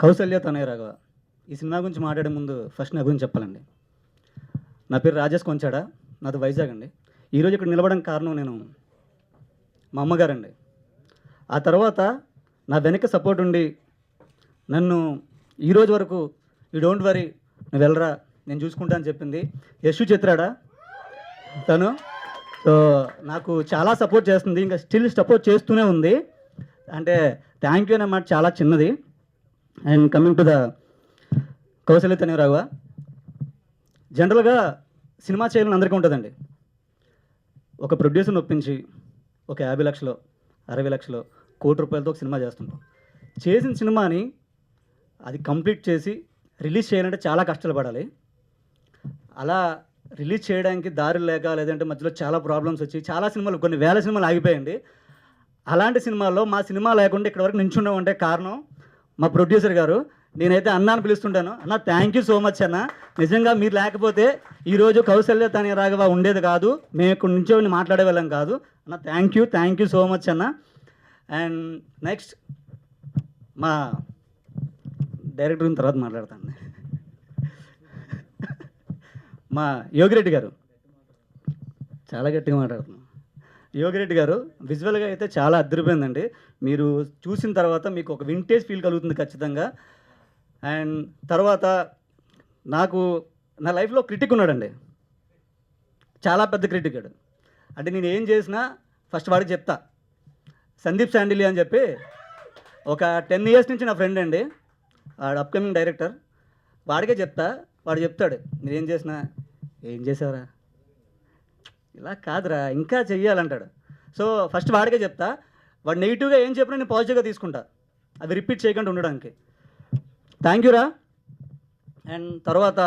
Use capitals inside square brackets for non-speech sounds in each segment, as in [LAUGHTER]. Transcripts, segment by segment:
కౌశల్య తనయ రాఘవ ఈ సినిమా గురించి మాట్లాడే ముందు ఫస్ట్ నా గురించి చెప్పాలండి. నా పేరు రాజేష్ కొంచాడ నాది వైజాగ్ అండి. ఈరోజు ఇక్కడ నిలబడడానికి కారణం నేను మా అమ్మగారండి. ఆ తర్వాత నా వెనక సపోర్ట్ ఉండి నన్ను ఈరోజు వరకు యూ డోంట్ వరీ నువ్వు వెళ్ళరా నేను చూసుకుంటా అని చెప్పింది యశు చిత్రాడా. తను సో నాకు చాలా సపోర్ట్ చేస్తుంది ఇంకా స్టిల్ సపోర్ట్ చేస్తూనే ఉంది. అంటే థ్యాంక్ యూ అనే మాట చాలా చిన్నది. And coming to the Kausalya Taniraghava జనరల్గా సినిమా చేయాలని అందరికీ ఉంటుందండి. ఒక ప్రొడ్యూసర్ని ఒప్పించి ఒక యాభై లక్షలు అరవై లక్షలు కోటి రూపాయలతో ఒక సినిమా చేస్తుంటాం. చేసిన సినిమాని అది కంప్లీట్ చేసి రిలీజ్ చేయాలంటే చాలా కష్టాలు పడాలి. అలా రిలీజ్ చేయడానికి దారి లేక లేదంటే మధ్యలో చాలా ప్రాబ్లమ్స్ వచ్చి చాలా సినిమాలు కొన్ని వేల సినిమాలు ఆగిపోయండి అలాంటి సినిమాల్లో మా సినిమా లేకుండా ఇక్కడ వరకు నించుండమంటే కారణం మా ప్రొడ్యూసర్ గారు నేనైతే అన్న అని పిలుస్తుంటాను అన్న థ్యాంక్ యూ సో మచ్ అన్న. నిజంగా మీరు లేకపోతే ఈరోజు కౌశల్య తని రాఘవ ఉండేది కాదు. మేము ఇక్కడ నుంచో మాట్లాడే వాళ్ళం కాదు. అన్న thank you thank you so much అన్న. అండ్ నెక్స్ట్ మా డైరెక్టర్ తర్వాత మాట్లాడతాను. మా యోగిరెడ్డి గారు. చాలా గట్టిగా మాట్లాడుతున్నాం యోగిరెడ్డి గారు విజువల్గా అయితే చాలా అద్దరిపోయిందండి. మీరు చూసిన తర్వాత మీకు ఒక వింటేజ్ ఫీల్ కలుగుతుంది ఖచ్చితంగా. అండ్ తర్వాత నాకు నా లైఫ్లో క్రిటిక్ ఉన్నాడండి. చాలా పెద్ద క్రిటిక్ అడు అంటే నేను ఏం చేసినా ఫస్ట్ వాడికి చెప్తా. సందీప్ శాండిలి అని చెప్పి ఒక టెన్ ఇయర్స్ నుంచి నా ఫ్రెండ్ అండి. వాడు అప్కమింగ్ డైరెక్టర్ వాడికే చెప్తా. వాడు చెప్తాడు మీరు ఏం చేసినా ఏం చేసావురా? ఇలా కాదురా ఇంకా చెయ్యాలంటాడు. సో ఫస్ట్ వాడికే చెప్తా వాడు నెగిటివ్గా ఏం చెప్పినా నేను పాజిటివ్గా తీసుకుంటా. అది రిపీట్ చేయకుండా ఉండడానికి. థ్యాంక్ యూరా అండ్ తర్వాత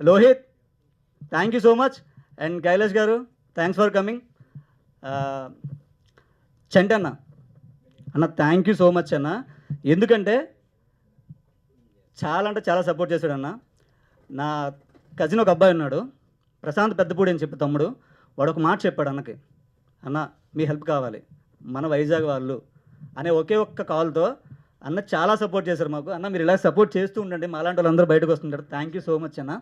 Lohith thank you so much and Kailash గారు థ్యాంక్స్ ఫర్ కమింగ్ చంటి అన్న. అన్న థ్యాంక్ యూ సో మచ్ అన్న. ఎందుకంటే చాలా అంటే చాలా సపోర్ట్ చేశాడు అన్న. నా కజిన్ ఒక అబ్బాయి ఉన్నాడు. ప్రశాంత్ పెద్దపూడి అని చెప్పి తమ్ముడు. వాడు ఒక మాట చెప్పాడు అన్నకి అన్న మీ హెల్ప్ కావాలి. మన వైజాగ్ వాళ్ళు. అనే ఒకే ఒక్క కాల్తో అన్న చాలా సపోర్ట్ చేశారు మాకు. అన్న మీరు ఇలా సపోర్ట్ చేస్తూ ఉండండి. మా అలాంటి వాళ్ళందరూ బయటకు వస్తుంటారు. థ్యాంక్ యూ సో మచ్ అన్న.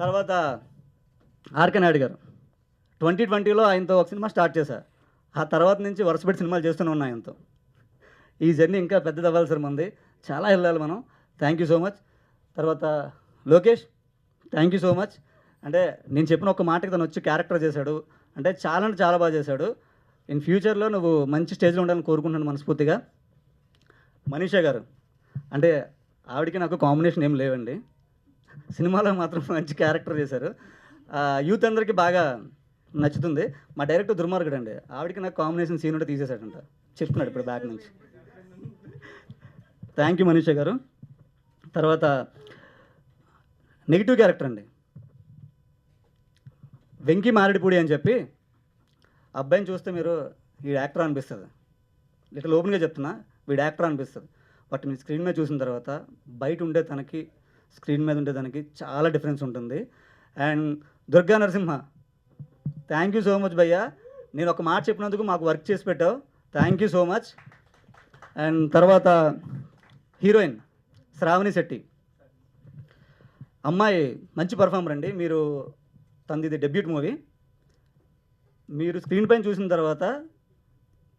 తర్వాత ఆర్కే నాయుడు గారు ట్వంటీ ట్వంటీలో ఆయనతో ఒక సినిమా స్టార్ట్ చేశారు ఆ తర్వాత నుంచి వరుసపెట్టి సినిమాలు చేస్తూనే ఉన్నాయి ఆయనతో. ఈ జర్నీ ఇంకా పెద్దది అవ్వాల్సి ఉంది చాలా వెళ్ళాలి మనం. Thank you so much. తర్వాత Lokesh thank you so much. అంటే నేను చెప్పిన ఒక మాటకి తను వచ్చి క్యారెక్టర్ చేశాడు. అంటే చాలా అంటే చాలా బాగా చేశాడు. ఇన్ ఫ్యూచర్లో నువ్వు మంచి స్టేజ్లో ఉండాలని కోరుకుంటున్నాను మనస్ఫూర్తిగా. మనీషా గారు అంటే ఆవిడకి నాకు కాంబినేషన్ ఏం లేవండి. సినిమాలో మాత్రం మంచి క్యారెక్టర్ చేశారు. యూత్ అందరికీ బాగా నచ్చుతుంది. మా డైరెక్టర్ దుర్మార్గుడు అండి. ఆవిడకి నాకు కాంబినేషన్ సీన్ ఉంటే తీసేశాడంట. చెప్తున్నాడు ఇప్పుడు బ్యాక్ నుంచి. థ్యాంక్ యూ మనీషా గారు. తర్వాత నెగిటివ్ క్యారెక్టర్ అండి. వెంకీ మారడిపూడి అని చెప్పి అబ్బాయిని చూస్తే మీరు వీడు యాక్టర్ అనిపిస్తుంది. లిటిల్ ఓపెన్గా చెప్తున్నా వీడు యాక్టర్ అనిపిస్తుంది. బట్ మీరు స్క్రీన్ మీద చూసిన తర్వాత బయట ఉండే తనకి స్క్రీన్ మీద ఉండే తనకి చాలా డిఫరెన్స్ ఉంటుంది. And Durga Narasimha thank you so much భయ్యా. నేను ఒక మాట చెప్పినందుకు మాకు వర్క్ చేసి పెట్టావు. Thank you so much and తర్వాత హీరోయిన్ శ్రావణి శెట్టి. అమ్మాయి మంచి పర్ఫార్మర్ అండి. మీరు తనది ఇది డెబ్యూట్ మూవీ. మీరు స్క్రీన్ పైన చూసిన తర్వాత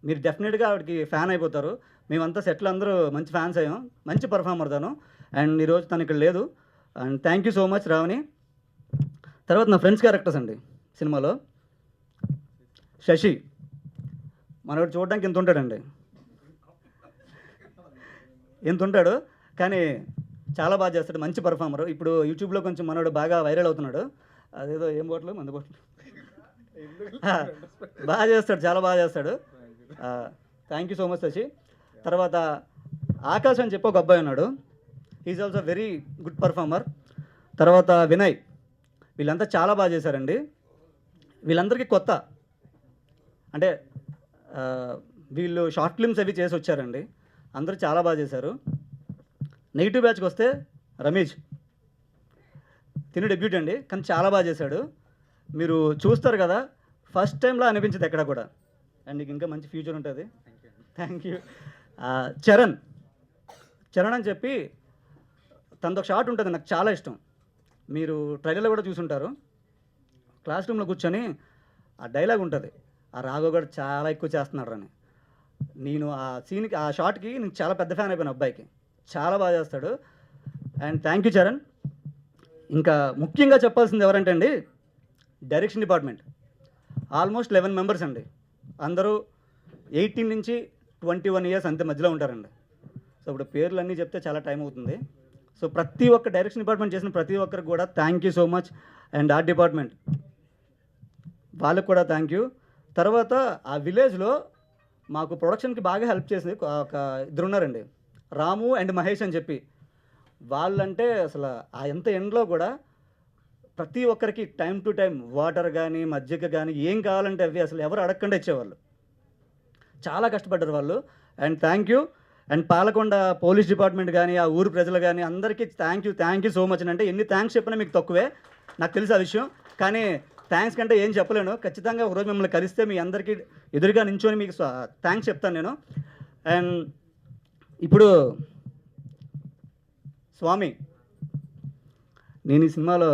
మీరు డెఫినెట్గా ఆవిడకి ఫ్యాన్ అయిపోతారు. మేమంతా సెట్లు అందరూ మంచి ఫ్యాన్స్ అయ్యాం. మంచి పర్ఫార్మర్ తను. అండ్ ఈరోజు తను ఇక్కడ లేదు. And thank you so much Ravani. తర్వాత నా ఫ్రెండ్స్ క్యారెక్టర్స్ అండి సినిమాలో. శశి. మనోడు చూడడానికి ఇంత ఉంటాడండి. ఎంత ఉంటాడు. కానీ చాలా బాగా చేస్తాడు. మంచి పర్ఫార్మర్. ఇప్పుడు యూట్యూబ్లో కొంచెం మనోడు బాగా వైరల్ అవుతున్నాడు. అదేదో ఏం బోట్లు మందు బోట్లు బాగా చేస్తాడు చాలా బాగా చేస్తాడు. Thank you so much Sashi. తర్వాత ఆకాశ్ అని చెప్పి ఒక అబ్బాయి ఉన్నాడు. Is also very good performer తర్వాత వినయ్. వీళ్ళంతా చాలా బాగా చేశారండి. వీళ్ళందరికీ కొత్త. అంటే వీళ్ళు షార్ట్ ఫిల్మ్స్ అవి చేసి వచ్చారండి. అందరూ చాలా బాగా చేశారు. నెగిటివ్ బ్యాచ్కి వస్తే రమేష్. తిను డెబ్యూట్ అండి. కానీ చాలా బాగా చేశాడు. మీరు చూస్తారు కదా ఫస్ట్ టైంలో అనిపించదు ఎక్కడ కూడా. అండ్ నీకు ఇంకా మంచి ఫ్యూచర్ ఉంటుంది. Thank you Charan. చరణ్ అని చెప్పి తనదొక షాట్ ఉంటుంది నాకు చాలా ఇష్టం. మీరు ట్రైలర్లో కూడా చూసుంటారు. క్లాస్ రూమ్లో కూర్చొని ఆ డైలాగ్ ఉంటుంది. ఆ రాఘవ్ కూడా చాలా ఎక్కువ చేస్తున్నాడు అని. నేను ఆ సీన్కి ఆ షాట్కి నేను చాలా పెద్ద ఫ్యాన్ అయిపోయాను అబ్బాయికి. చాలా బాగా చేస్తాడు. And thank you Charan. ఇంకా ముఖ్యంగా చెప్పాల్సింది ఎవరంటే అండి direction department. Almost eleven members అండి. అందరూ ఎయిటీన్ నుంచి ట్వంటీ వన్ ఇయర్స్ అంతే మధ్యలో ఉంటారండి. సో ఇప్పుడు పేర్లు అన్నీ చెప్తే చాలా టైం అవుతుంది. సో ప్రతి ఒక్క డైరెక్షన్ డిపార్ట్మెంట్ చేసిన ప్రతి ఒక్కరికి కూడా thank you so much and art department వాళ్ళకు కూడా థ్యాంక్ యూ తర్వాత ఆ విలేజ్లో మాకు ప్రొడక్షన్కి బాగా హెల్ప్ చేసింది ఒక- ఒక ఇద్దరు ఉన్నారండి. రాము అండ్ మహేష్ అని చెప్పి. వాళ్ళంటే అసలు ఆ ఎంత ఎండ్లో కూడా ప్రతి ఒక్కరికి టైం టు టైం వాటర్ కానీ మజ్జిగ కానీ ఏం కావాలంటే అవి అసలు ఎవరు అడగకుండా ఇచ్చేవాళ్ళు. చాలా కష్టపడ్డారు వాళ్ళు. And thank you. And Palakonda police department కానీ ఆ ఊరు ప్రజలు కానీ అందరికీ thank you thank you so much అంటే ఎన్ని థ్యాంక్స్ చెప్పినా మీకు తక్కువే. నాకు తెలుసు ఆ విషయం. కానీ థ్యాంక్స్ కంటే ఏం చెప్పలేను. ఖచ్చితంగా ఒకరోజు మిమ్మల్ని కలిస్తే మీ అందరికీ ఎదురుగా నించొని మీకు థ్యాంక్స్ చెప్తాను నేను. అండ్ ఇప్పుడు స్వామి నేను ఈ సినిమాలో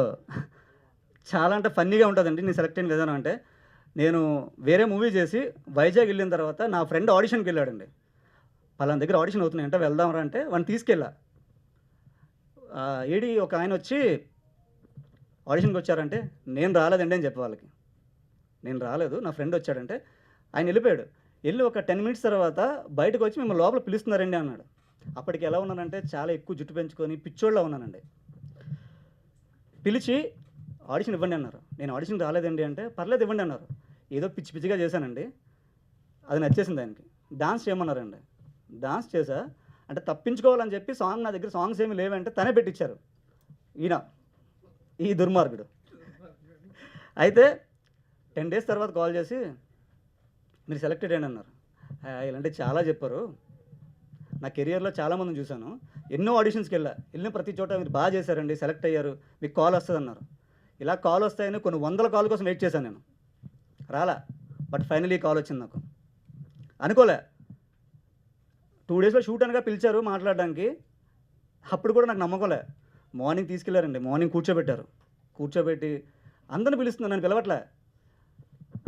చాలా అంటే ఫన్నీగా ఉంటుందండి నేను సెలెక్ట్ అయిన విధానం అంటే. నేను వేరే మూవీ చేసి వైజాగ్ వెళ్ళిన తర్వాత నా ఫ్రెండ్ ఆడిషన్కి వెళ్ళాడండి. పలానా దగ్గర ఆడిషన్ అవుతున్నాయి అంటే వెళ్దాంరా అంటే వాడిని తీసుకెళ్ళా. ఏడి ఒక ఆయన వచ్చి ఆడిషన్కి వచ్చారంటే నేను రాలేదండి అని చెప్పే వాళ్ళకి. నేను రాలేదు నా ఫ్రెండ్ వచ్చాడంటే ఆయన వెళ్ళిపోయాడు. వెళ్ళి ఒక టెన్ మినిట్స్ తర్వాత బయటకు వచ్చి మిమ్మల్ని లోపల పిలుస్తున్నారండి అన్నాడు. అప్పటికి ఎలా ఉన్నానంటే చాలా ఎక్కువ జుట్టు పెంచుకొని పిచ్చోళ్ళ ఉన్నానండి. పిలిచి ఆడిషన్ ఇవ్వండి అన్నారు. నేను ఆడిషన్ రాలేదండి అంటే పర్లేదు ఇవ్వండి అన్నారు. ఏదో పిచ్చి పిచ్చిగా చేశానండి. అది నచ్చేసింది ఆయనకి. డాన్స్ చేయమన్నారండి. డాన్స్ చేశా. అంటే తప్పించుకోవాలని చెప్పి సాంగ్ నా దగ్గర సాంగ్స్ ఏమి లేవంటే తనే పెట్టించారు ఈయన. ఈ దుర్మార్గుడు. అయితే టెన్ డేస్ తర్వాత కాల్ చేసి మీరు సెలెక్టెడ్ అయ్యండి అన్నారు. ఇలాంటివి ఇలాంటి చాలా చెప్పారు. నా కెరియర్లో చాలామందిని చూశాను. ఎన్నో ఆడిషన్స్కి వెళ్ళా. వెళ్ళిన ప్రతి చోట మీరు బాగా చేశారండి. సెలెక్ట్ అయ్యారు. మీకు కాల్ వస్తుంది అన్నారు. ఇలా కాల్ వస్తాయని కొన్ని వందల కాల్ కోసం వెయిట్ చేశాను నేను. రాలా. బట్ ఫైనలీ కాల్ వచ్చింది నాకు. అనుకోలే. టూ డేస్లో షూట్ అనగా పిలిచారు మాట్లాడడానికి. అప్పుడు కూడా నాకు నమ్మకంలే. మార్నింగ్ తీసుకెళ్ళారండి. మార్నింగ్ కూర్చోబెట్టారు. కూర్చోబెట్టి అందరిని పిలుస్తున్నాను. నన్ను పిలవట్లే.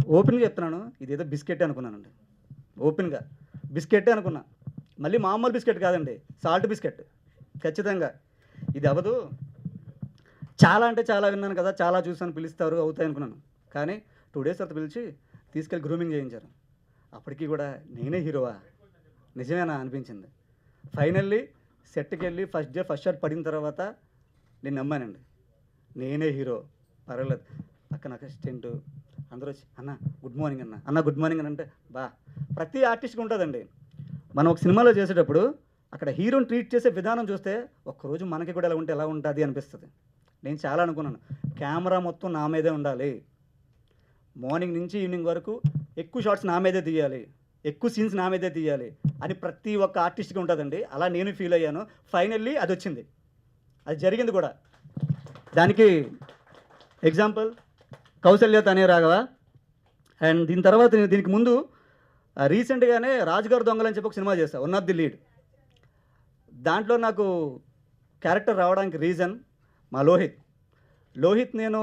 ఓపెన్గా చెప్తున్నాను. ఇదేదో బిస్కెట్ అనుకున్నానండి. ఓపెన్గా బిస్కెట్టే అనుకున్నా. మళ్ళీ మామూలు బిస్కెట్ కాదండి సాల్ట్ బిస్కెట్. ఖచ్చితంగా. ఇది అవ్వదు. చాలా అంటే చాలా విన్నాను కదా చాలా చూసాను పిలుస్తారు అవుతాయి అనుకున్నాను. కానీ టూ డేస్ తర్వాత పిలిచి తీసుకెళ్ళి గ్రూమింగ్ చేయించారు. అప్పటికి కూడా నేనే హీరోవా? నిజమేనా అనిపించింది. ఫైనల్లీ సెట్కి వెళ్ళి ఫస్ట్ డే ఫస్ట్ షాట్ పడిన తర్వాత నేను నమ్మానండి. నేనే హీరో. పర్వాలేదు. పక్కన అసిస్టెంట్ అందరూ వచ్చి అన్న గుడ్ మార్నింగ్ అన్న. అన్న గుడ్ మార్నింగ్ అని అంటే బా. ప్రతి ఆర్టిస్ట్కి ఉంటుందండి. మనం ఒక సినిమాలో చేసేటప్పుడు అక్కడ హీరోని ట్రీట్ చేసే విధానం చూస్తే ఒక్కరోజు మనకి కూడా ఎలా ఉంటే ఎలా ఉంటుంది అనిపిస్తుంది. నేను చాలా అనుకున్నాను. కెమెరా మొత్తం నా మీదే ఉండాలి. మార్నింగ్ నుంచి ఈవినింగ్ వరకు ఎక్కువ షార్ట్స్ నా మీదే తీయాలి. ఎక్కువ సీన్స్ నా మీదే తీయాలి అని ప్రతి ఒక్క ఆర్టిస్ట్కి ఉంటుందండి. అలా నేను ఫీల్ అయ్యాను. ఫైనల్లీ అది వచ్చింది. అది జరిగింది కూడా. దానికి ఎగ్జాంపుల్ కౌశల్య తనే రాఘవ. అండ్ దీని తర్వాత దీనికి ముందు రీసెంట్గానే రాజుగారు దొంగలు అని చెప్పి ఒక సినిమా చేస్తా వన్ ఆఫ్ ది లీడ్. దాంట్లో నాకు క్యారెక్టర్ రావడానికి రీజన్ మా లోహిత్. లోహిత్ నేను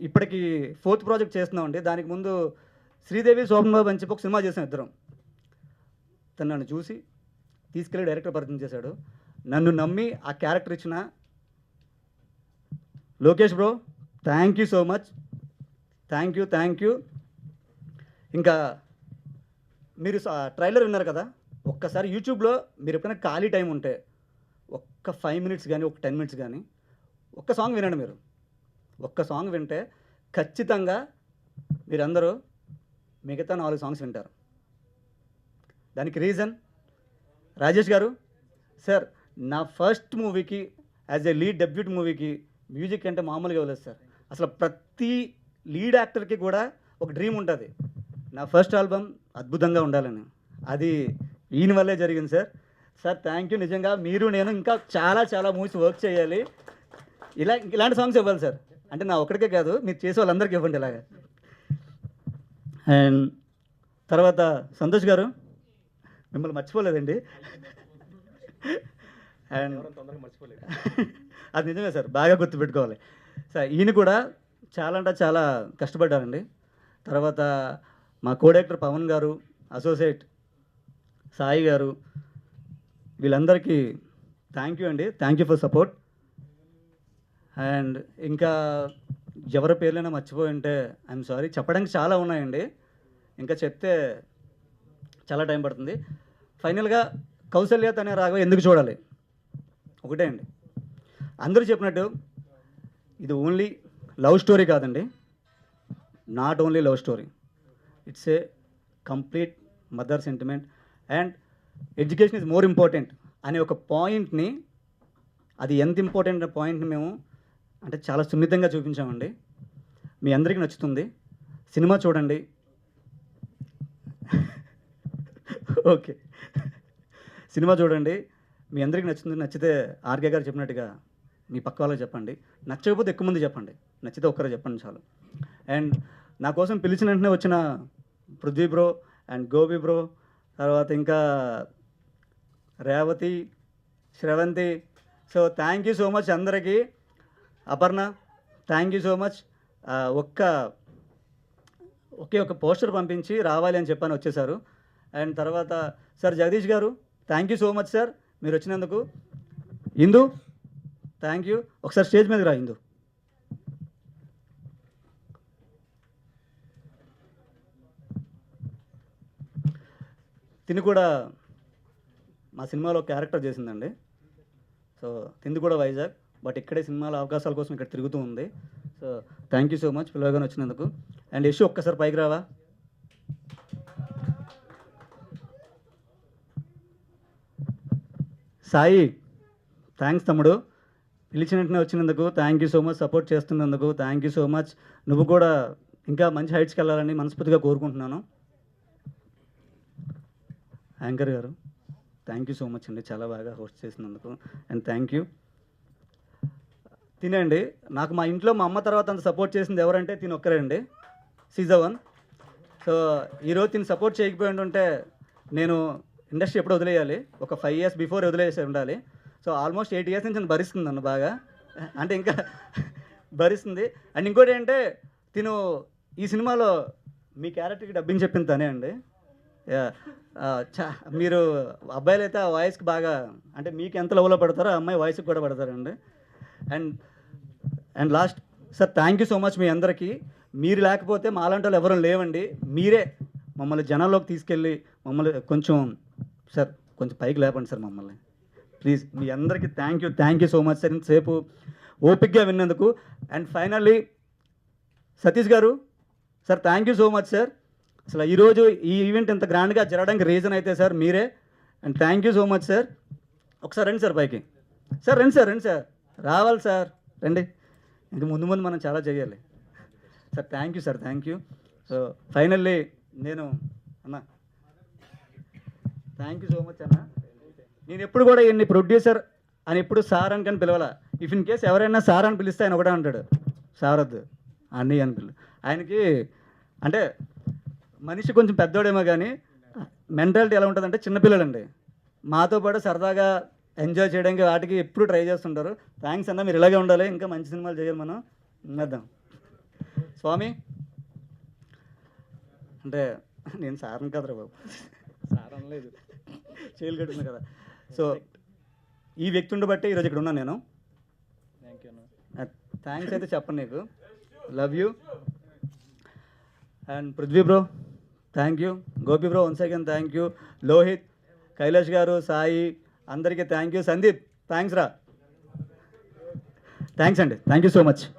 ఇప్పటికి ఫోర్త్ ప్రాజెక్ట్ చేస్తున్నామండి దానికి ముందు శ్రీదేవి శోభన్ బాబు అని చెప్పి ఒక సినిమా చేసాం ఇద్దరం. తను నన్ను చూసి తీసుకెళ్ళి డైరెక్టర్ పరిచయం చేశాడు. నన్ను నమ్మి ఆ క్యారెక్టర్ ఇచ్చిన Lokesh bro thank you so much thank you thank you ఇంకా మీరు ట్రైలర్ విన్నారు కదా? ఒక్కసారి యూట్యూబ్లో మీరు ఎప్పుడైనా ఖాళీ టైం ఉంటే ఒక్క ఫైవ్ మినిట్స్ కానీ ఒక టెన్ మినిట్స్ కానీ ఒక్క సాంగ్ వినండి మీరు. ఒక్క సాంగ్ వింటే ఖచ్చితంగా మీరందరూ మిగతా నాలుగు సాంగ్స్ వింటారు. దానికి రీజన్? రాజేష్ గారు సార్ నా ఫస్ట్ మూవీకి యాజ్ ఎ లీడ్ డెబ్యూట్ మూవీకి మ్యూజిక్ అంటే మామూలుగా ఇవ్వలేదు సార్. అసలు ప్రతి లీడ్ యాక్టర్కి కూడా ఒక డ్రీమ్ ఉంటుంది. నా ఫస్ట్ ఆల్బమ్ అద్భుతంగా ఉండాలని. అది ఈయన వల్లే జరిగింది సార్. సార్ థ్యాంక్ యూ నిజంగా. మీరు నేను ఇంకా చాలా చాలా మూవీస్ వర్క్ చేయాలి. ఇలా ఇలాంటి సాంగ్స్ ఇవ్వాలి సార్. అంటే నా ఒక్కడికే కాదు మీరు చేసే వాళ్ళందరికీ ఇవ్వండి ఇలాగా. అండ్ తర్వాత సంతోష్ గారు మిమ్మల్ని మర్చిపోలేదండి. అండ్ [LAUGHS] అది నిజమే సార్ బాగా గుర్తుపెట్టుకోవాలి సార్ ఈయన కూడా చాలా అంటే చాలా కష్టపడ్డారండి. తర్వాత మా కోడైరెక్టర్ పవన్ గారు అసోసియేట్ సాయి గారు వీళ్ళందరికీ థ్యాంక్ యూ అండి. Thank you for support and ఇంకా ఎవరి పేర్లైనా మర్చిపోయి ఉంటే ఐఎమ్ సారీ చెప్పడానికి చాలా ఉన్నాయండి. ఇంకా చెప్తే చాలా టైం పడుతుంది. ఫైనల్గా కౌశల్యత అనే రాఘవ ఎందుకు చూడాలి? ఒకటే అండి. అందరూ చెప్పినట్టు ఇది ఓన్లీ లవ్ స్టోరీ కాదండి. Not only love story it's a complete mother sentiment and education is more important అనే ఒక పాయింట్ని అది ఎంత ఇంపార్టెంట్ అనే పాయింట్ని మేము అంటే చాలా సున్నితంగా చూపించామండి. మీ అందరికీ నచ్చుతుంది. సినిమా చూడండి. ఓకే. సినిమా చూడండి. మీ అందరికీ నచ్చుతుంది. నచ్చితే ఆర్కే గారు చెప్పినట్టుగా మీ పక్క వాళ్ళకి చెప్పండి. నచ్చకపోతే ఎక్కువ మంది చెప్పండి. నచ్చితే ఒక్కరే చెప్పండి చాలు. అండ్ నా కోసం పిలిచిన వెంటనే వచ్చిన Prithvi bro and Gopi bro తర్వాత ఇంకా Revathi Sravanthi. So thank you so much అందరికీ. Aparna thank you so much ఒక్క ఒకే ఒక పోస్టర్ పంపించి రావాలి అని చెప్పని వచ్చేసారు అండ్ తర్వాత సార్ జగదీష్ గారు thank you so much sir మీరు వచ్చినందుకు. ఇందు థ్యాంక్ యూ ఒకసారి స్టేజ్ మీదకి రా ఇందు. తిని కూడా మా సినిమాలో క్యారెక్టర్ చేసిందండి. సో తింది కూడా వైజాగ్ బట్ ఇక్కడే సినిమాల అవకాశాల కోసం ఇక్కడ తిరుగుతూ ఉంది. So thank you so much పిల్లగానే వచ్చినందుకు. అండ్ యశు ఒక్కసారి పైకి రావా? సాయి థ్యాంక్స్ తమ్ముడు. పిలిచిన వెంటనే వచ్చినందుకు thank you so much support చేస్తున్నందుకు థ్యాంక్ యూ సో మచ్ నువ్వు కూడా ఇంకా మంచి హైట్స్కి వెళ్ళాలని మనస్ఫూర్తిగా కోరుకుంటున్నాను. యాంకర్ గారు థ్యాంక్ యూ సో మచ్ అండి. చాలా బాగా హోస్ట్ చేసినందుకు. అండ్ థ్యాంక్ యూ తినండి. నాకు మా ఇంట్లో మా అమ్మ తర్వాత అంత సపోర్ట్ చేసింది ఎవరంటే తిని ఒక్కరండి సీజవన్ వన్ సో ఈరోజు తిని సపోర్ట్ చేయకపోయి ఉంటే నేను ఇండస్ట్రీ ఎప్పుడు వదిలేయాలి. ఒక ఫైవ్ ఇయర్స్ బిఫోర్ వదిలేసి ఉండాలి. సో ఆల్మోస్ట్ ఎయిట్ ఇయర్స్ నుంచి భరిస్తుంది నన్ను బాగా. అంటే ఇంకా భరిస్తుంది. అండ్ ఇంకోటి ఏంటంటే తిను ఈ సినిమాలో మీ క్యారెక్టర్కి డబ్బింగ్ చెప్పింది తనే అండి. మీరు అబ్బాయిలు అయితే ఆ వాయిస్కి బాగా అంటే మీకు ఎంత లెవెల్లో పడతారో ఆ అమ్మాయి వాయిస్కి కూడా పడతారండి. And and last sir thank you so much మీ అందరికీ. మీరు లేకపోతే మాలాంటి వాళ్ళు ఎవరూ లేవండి. మీరే మమ్మల్ని జనాల్లోకి తీసుకెళ్ళి మమ్మల్ని కొంచెం సార్ కొంచెం పైకి లేపండి సార్ మమ్మల్ని. ప్లీజ్ మీ అందరికీ thank you thank you so much sir ఇంతసేపు ఓపిక్గా విన్నందుకు. అండ్ ఫైనల్లీ సతీష్ గారు sir thank you so much sir అసలు ఈరోజు ఈ ఈవెంట్ ఇంత గ్రాండ్గా జరగడానికి రీజన్ అయితే సార్ మీరే. And thank you so much sir ఒకసారి రండి సార్ పైకి. సార్ రండి సార్ రండి సార్ రావాలి సార్ రండి. ఇంక ముందు ముందు మనం చాలా చేయాలి. Sir thank you sir thank you so finally నేను అన్న. థ్యాంక్ యూ సో మచ్ అన్న. నేను ఎప్పుడు కూడా ఈయన్ని ప్రొడ్యూసర్ అని ఎప్పుడు సార్ అని కానీ పిలవాల. ఇఫ్ ఇన్ కేస్ ఎవరైనా సార్ అని పిలిస్తే ఆయన ఒకటే అంటాడు. సార్ వద్దు. అని పిలు. ఆయనకి అంటే మనిషి కొంచెం పెద్దోడేమో కానీ మెంటాలిటీ ఎలా ఉంటుందంటే చిన్నపిల్లలండి మాతో పాటు సరదాగా ఎంజాయ్ చేయడానికి వాటికి ఎప్పుడు ట్రై చేస్తుంటారు. థ్యాంక్స్ అన్న మీరు ఇలాగే ఉండాలి. ఇంకా మంచి సినిమాలు చేయాలి మనం. చేద్దాం స్వామి అంటే నేను సార్ని కదరా బాబు. సార్ అనలేదు చేయలు కట్టున్నా కదా. సో ఈ వ్యక్తి ఉండబట్టే ఈరోజు ఇక్కడ ఉన్నాను నేను. థ్యాంక్ యూ థ్యాంక్స్ అయితే చెప్పను నీకు. Love you and Prithvi bro thank you. Gopi bro once again thank you. Lohith Kailash గారు సాయి అందరికీ థ్యాంక్ యూ. సందీప్ థ్యాంక్స్ రా. థ్యాంక్స్ అండి. Thank you so much